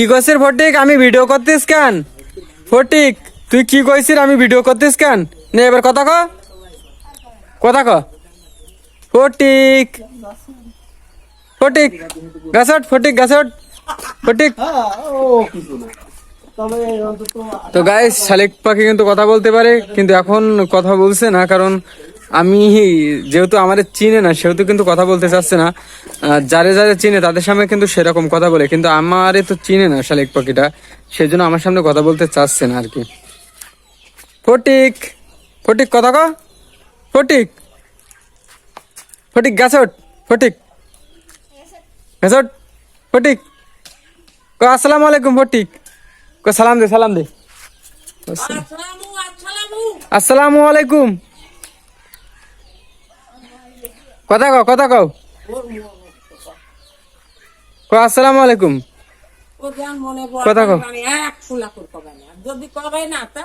কি কইছিস ফটিক? আমি ভিডিও করতিস কেন? ফটিক, তুই কি কইছিস আমি ভিডিও করতিস কেন? নে, এবার কথা ক। কথা ক। ফটিক। ফটিক গাছট ফটিক গাছট ফটিক। তো গাইস শালিক পাখি কিন্তু কথা বলতে পারে, কিন্তু এখন কথা বলছে না, কারণ আমি যেহেতু আমাদের চিনে না সেহেতু কিন্তু কথা বলতে চাচ্ছে না। যারে যারে চিনে তাদের সামনে কিন্তু সেরকম কথা বলে কিন্তু আমারে তো চিনে না শালিক পাখিটা সেজন্য আমার সামনে কথা বলতে চাচ্ছে না আর কি ফটিক ফটিক কথা ক ফটিক ফটিক গাছট ফটিক। গাছট ফটিক। ক আসসালামু আলাইকুম ফটিক। ক সালাম দে সালাম দে। আসসালামু আলাইকুম। কথা কও কথা কও। ক আসসালামু আলাইকুম। কথা কও। করে যদি কবে না তা